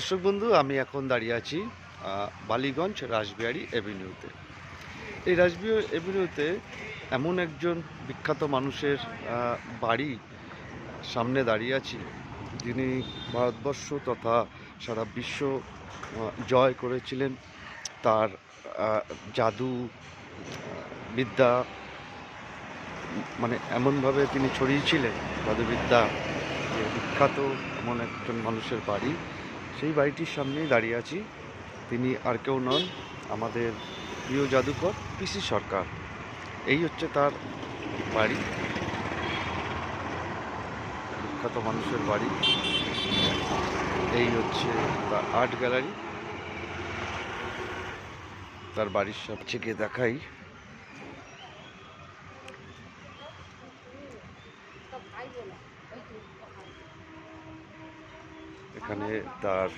দর্শক বন্ধু, আমি এখন দাঁড়িয়ে আছি বালিগঞ্জ রাসবিহারী এভিনিউতে। এই রাসবিহারী এভিনিউতে এমন একজন বিখ্যাত মানুষের বাড়ি সামনে দাঁড়িয়ে আছি, যিনি ভারতবর্ষ তথা সারা বিশ্ব জয় করেছিলেন। তার জাদু, বিদ্যা মানে এমনভাবে তিনি ছড়িয়েছিলেন, জাদুবিদ্যা, যে বিখ্যাত এমন একজন মানুষের বাড়ি। সেই বাড়িটির সামনেই দাঁড়িয়ে আছি। তিনি আর কেউ নন, আমাদের প্রিয় জাদুকর পিসি সরকার। এই হচ্ছে তার বাড়ি। বিখ্যাত মানুষের বাড়ি। এই হচ্ছে তার আর্ট গ্যালারি। তার বাড়ির সবচেয়ে দেখাই। এখানে তার